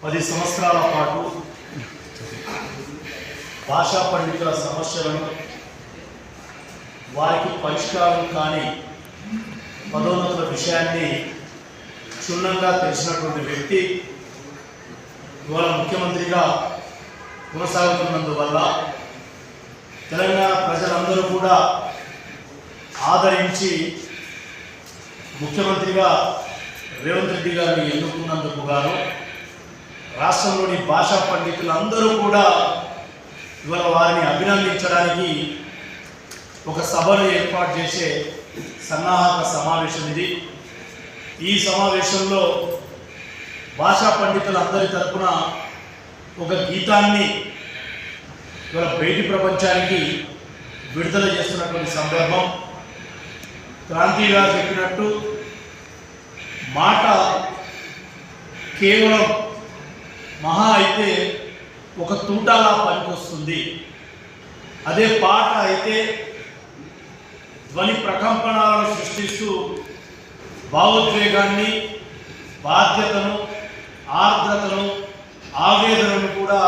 పది సంవత్సరాల పాటు భాషా పండితుల సమస్యలను వారికి పరిష్కారం కాని పదోన్నతుల విషయాన్ని క్షుణ్ణంగా తెలిసినటువంటి వ్యక్తి ఇవాళ ముఖ్యమంత్రిగా కొనసాగుతున్నందువల్ల తెలంగాణ ప్రజలందరూ కూడా ఆదరించి ముఖ్యమంత్రిగా రేవంత్ రెడ్డి గారిని ఎన్నుకున్నందుకు గాను రాష్ట్రంలోని భాషా పండితులందరూ కూడా ఇవాళ వారిని అభినందించడానికి ఒక సభను ఏర్పాటు చేసే సన్నాహక సమావేశం ఇది. ఈ సమావేశంలో భాషా పండితులందరి తరపున ఒక గీతాన్ని ఇవాళ బయటి ప్రపంచానికి విడుదల చేస్తున్నటువంటి సందర్భం. క్రాంతి గారు చెప్పినట్టు మాట కేవలం మహా అయితే ఒక తూటాలా పనికొస్తుంది. అదే పాట అయితే ధ్వని ప్రకంపనాలను సృష్టిస్తూ భావోద్వేగాన్ని బాధ్యతను ఆర్ద్రతను ఆవేదనను కూడా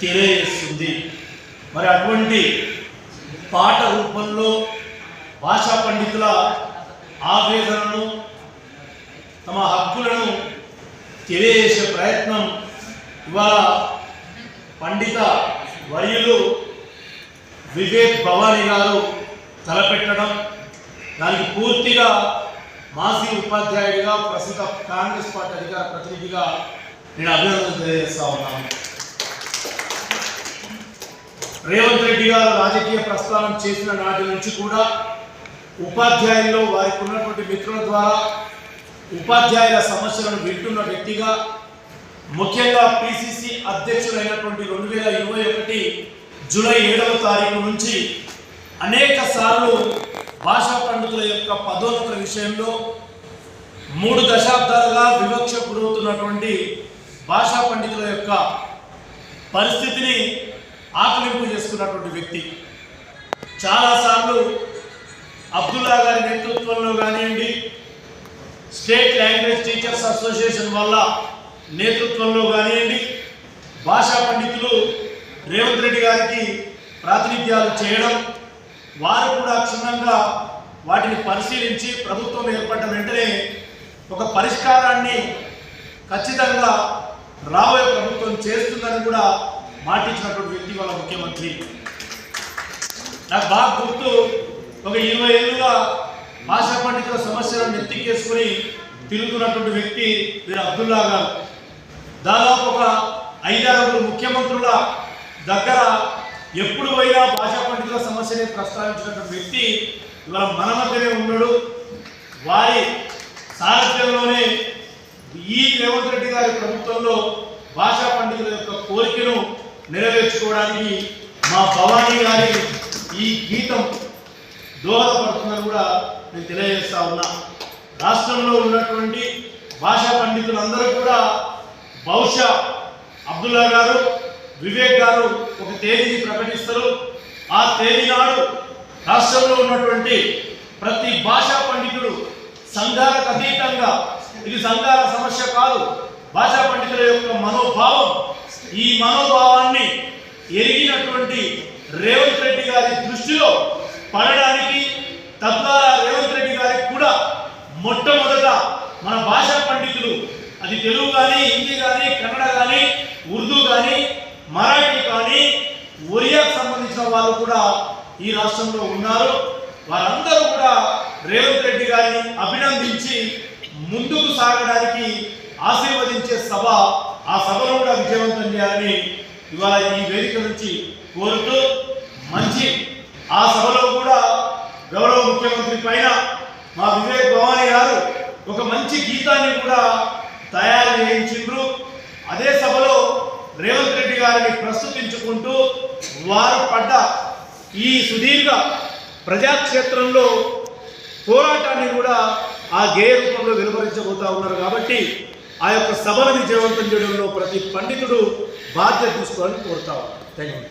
తెలియజేస్తుంది. మరి అటువంటి పాట రూపంలో భాషా పండితుల ఆవేదనను తమ హక్కులను తెలియజేసే ప్రయత్నం. ఇవాళ పండిత వర్యులు వివేక్ భవానీ గారు తలపెట్టడం దానికి పూర్తిగా మాజీ ఉపాధ్యాయుడిగా ప్రస్తుత కాంగ్రెస్ పార్టీ అధికార ప్రతినిధిగా నేను అభినందన తెలియజేస్తా ఉన్నాను. రేవంత్ రెడ్డి గారు రాజకీయ ప్రస్థానం చేసిన నాటి నుంచి కూడా ఉపాధ్యాయుల్లో వారికి ఉన్నటువంటి మిత్రుల ద్వారా ఉపాధ్యాయుల సమస్యలను వింటున్న వ్యక్తిగా ముఖ్యంగా పిసిసి అధ్యక్షుడైనటువంటి రెండు వేల ఇరవై ఒకటి జూలై ఏడవ తారీఖు నుంచి అనేక సార్లు భాషా పండితుల యొక్క పదోన్నతుల విషయంలో మూడు దశాబ్దాలుగా వివక్ష గురవుతున్నటువంటి భాషా పండితుల యొక్క పరిస్థితిని ఆకలింపు చేసుకున్నటువంటి వ్యక్తి. చాలాసార్లు అబ్దుల్లా గారి నేతృత్వంలో కానివ్వండి స్టేట్ లాంగ్వేజ్ టీచర్స్ అసోసియేషన్ వల్ల నేతృత్వంలో కానివ్వండి భాషా పండితులు రేవంత్ రెడ్డి గారికి ప్రాతినిధ్యాలు చేయడం వారు కూడా క్షుణ్ణంగా వాటిని పరిశీలించి ప్రభుత్వం ఏర్పడ్డ వెంటనే ఒక పరిష్కారాన్ని ఖచ్చితంగా రాబోయే ప్రభుత్వం చేస్తుందని కూడా మాటిచ్చినటువంటి వ్యక్తి వాళ్ళ ముఖ్యమంత్రి. నాకు బాగా గుర్తు ఒక ఇరవై ఏళ్ళుగా భాషా పండితుల సమస్యలను నెత్తికేసుకుని తిరుగుతున్నటువంటి వ్యక్తి వీరు అబ్దుల్లా గారు. దాదాపు ఒక ఐదారుగురు ముఖ్యమంత్రుల దగ్గర ఎప్పుడు పోయినా భాషా పండితుల సమస్యని ప్రస్తావించినటువంటి వ్యక్తి ఇవాళ మన మధ్యనే ఉన్నాడు. వారి సారథ్యంలోనే ఈ రేవంత్ రెడ్డి గారి ప్రభుత్వంలో భాషా పండితుల యొక్క కోరికను నెరవేర్చుకోవడానికి మా భవానీ గారి ఈ గీతం దోహదపడుతుందని కూడా నేను తెలియజేస్తా ఉన్నా. రాష్ట్రంలో ఉన్నటువంటి భాషా పండితులందరూ కూడా బహుశా అబ్దుల్లా గారు వివేక్ గారు ఒక తేదీని ప్రకటిస్తారు. ఆ తేదీ నాడు రాష్ట్రంలో ఉన్నటువంటి ప్రతి భాషా పండితుడు సంఘాలకు అతీతంగా ఇది సంఘాల సమస్య కాదు భాషా పండితుల యొక్క మనోభావం. ఈ మనోభావాన్ని ఎరిగినటువంటి రేవంత్ రెడ్డి గారి దృష్టిలో పడడానికి తద్వారా రేవంత్ రెడ్డి గారికి కూడా మొట్టమొదట మన భాషా పండితులు అది తెలుగు కానీ హిందీ కానీ కన్నడ కానీ ఉర్దూ కానీ మరాఠీ కానీ ఒరియాకు సంబంధించిన వాళ్ళు కూడా ఈ రాష్ట్రంలో ఉన్నారు. వారందరూ కూడా రేవంత్ రెడ్డి గారిని అభినందించి ముందుకు సాగడానికి ఆశీర్వదించే సభ ఆ సభను కూడా విజయవంతం చేయాలని ఇవాళ ఈ వేదిక నుంచి కోరుతూ మంచి ఆ సభలో కూడా గౌరవ ముఖ్యమంత్రి పైన మా వివేక్ భవానీ గారు ఒక మంచి గీతాన్ని కూడా తయారు చేయించిండ్రు. అదే సభలో రేవంత్ రెడ్డి గారిని ప్రస్తుతించుకుంటూ వారు పడ్డ ఈ సుదీర్ఘ ప్రజాక్షేత్రంలో పోరాటాన్ని కూడా ఆ గేయ రూపంలో వెలువరించబోతా ఉన్నారు కాబట్టి ఆ యొక్క సభను విజయవంతం చేయడంలో ప్రతి పండితుడు బాధ్యత తీసుకోవాలని కోరుతా థ్యాంక్ యూ